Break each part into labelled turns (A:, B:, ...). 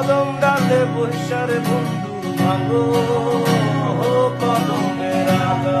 A: কদম ডালে বৈশারে বন্ধু ভাঙো কদমের আগা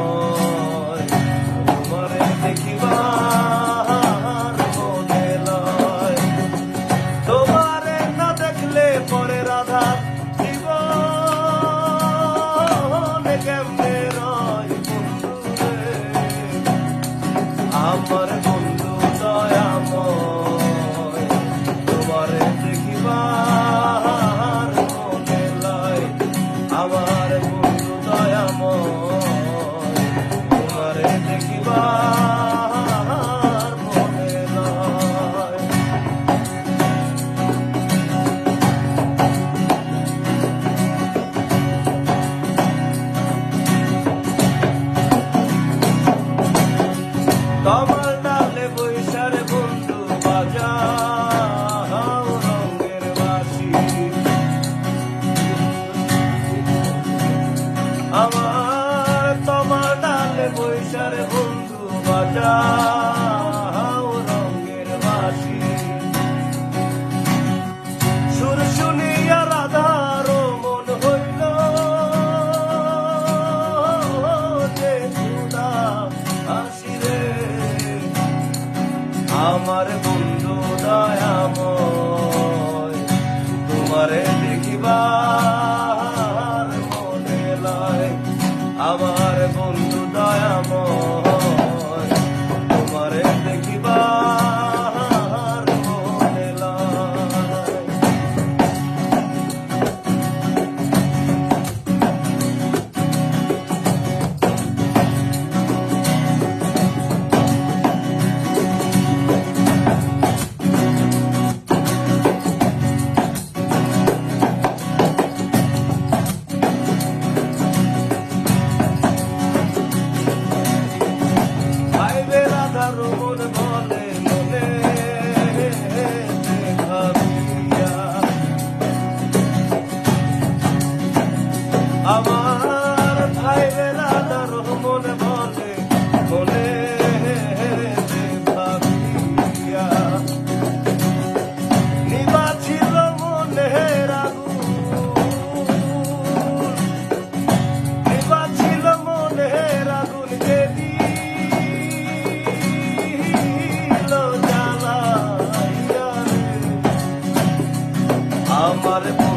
A: Bye.